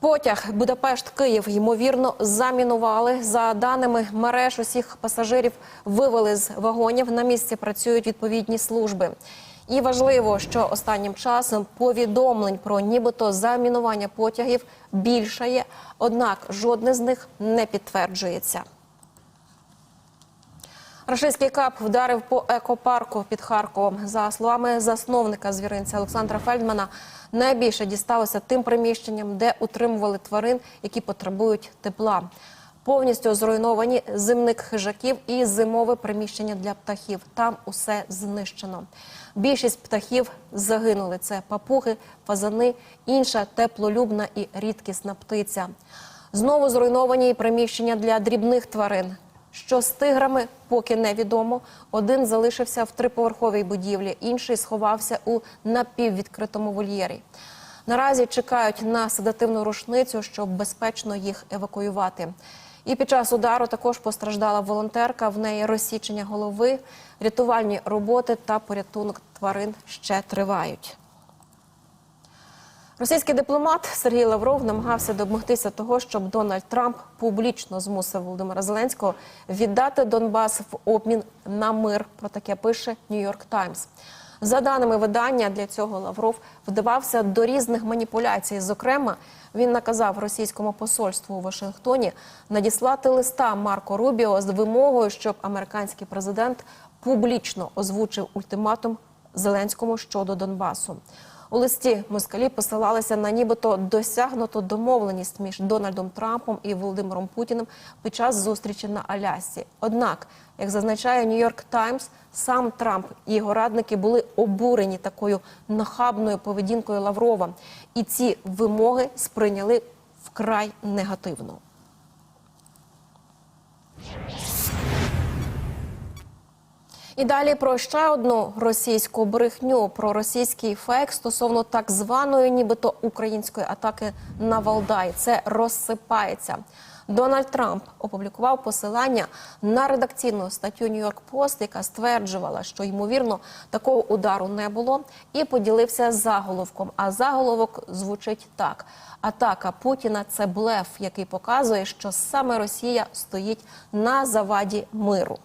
Потяг Будапешт-Київ ймовірно замінували. За даними мереж, усіх пасажирів вивели з вагонів. На місці працюють відповідні служби. І важливо, що останнім часом повідомлень про нібито замінування потягів більшає, однак жодне з них не підтверджується. Рашистський кап вдарив по екопарку під Харковом. За словами засновника звіринця Олександра Фельдмана, найбільше дісталося тим приміщенням, де утримували тварин, які потребують тепла. Повністю зруйновані зимник хижаків і зимове приміщення для птахів. Там усе знищено. Більшість птахів загинули. Це папуги, фазани, інша теплолюбна і рідкісна птиця. Знову зруйновані приміщення для дрібних тварин. Що з тиграми, поки невідомо. Один залишився в триповерховій будівлі, інший сховався у напіввідкритому вольєрі. Наразі чекають на седативну рушницю, щоб безпечно їх евакуювати. І під час удару також постраждала волонтерка. В неї розсічення голови, рятувальні роботи та порятунок тварин ще тривають. Російський дипломат Сергій Лавров намагався домогтися того, щоб Дональд Трамп публічно змусив Володимира Зеленського віддати Донбас в обмін на мир. Про таке пише Нью-Йорк Таймс. За даними видання, для цього Лавров вдавався до різних маніпуляцій. Зокрема, він наказав російському посольству у Вашингтоні надіслати листа Марко Рубіо з вимогою, щоб американський президент публічно озвучив ультиматум Зеленському щодо Донбасу. У листі москалі посилалися на нібито досягнуту домовленість між Дональдом Трампом і Володимиром Путіним під час зустрічі на Алясці. Однак, як зазначає Нью-Йорк Таймс, сам Трамп і його радники були обурені такою нахабною поведінкою Лаврова, і ці вимоги сприйняли вкрай негативно. І далі про ще одну російську брехню про російський фейк стосовно так званої, нібито української атаки на Валдай. Це розсипається. Дональд Трамп опублікував посилання на редакційну статтю Нью-Йорк Пост, яка стверджувала, що ймовірно такого удару не було, і поділився заголовком. А заголовок звучить так: атака Путіна це блеф, який показує, що саме Росія стоїть на заваді миру.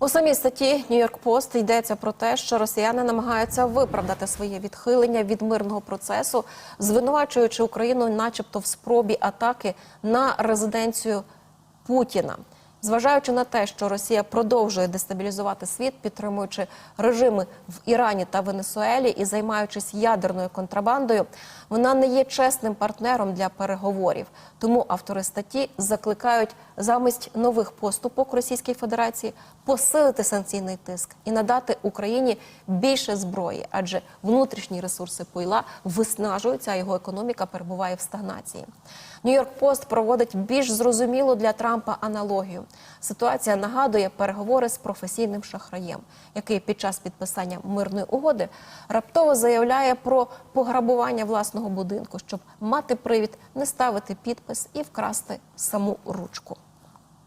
У самій статті Нью-Йорк Пост йдеться про те, що росіяни намагаються виправдати своє відхилення від мирного процесу, звинувачуючи Україну, начебто, в спробі атаки на резиденцію Путіна. Зважаючи на те, що Росія продовжує дестабілізувати світ, підтримуючи режими в Ірані та Венесуелі і займаючись ядерною контрабандою, вона не є чесним партнером для переговорів. Тому автори статті закликають замість нових поступок Російській Федерації посилити санкційний тиск і надати Україні більше зброї, адже внутрішні ресурси пойла виснажуються, а його економіка перебуває в стагнації. Нью-Йорк Пост проводить більш зрозумілу для Трампа аналогію. Ситуація нагадує переговори з професійним шахраєм, який під час підписання мирної угоди раптово заявляє про пограбування власного будинку, щоб мати привід не ставити підпис і вкрасти саму ручку.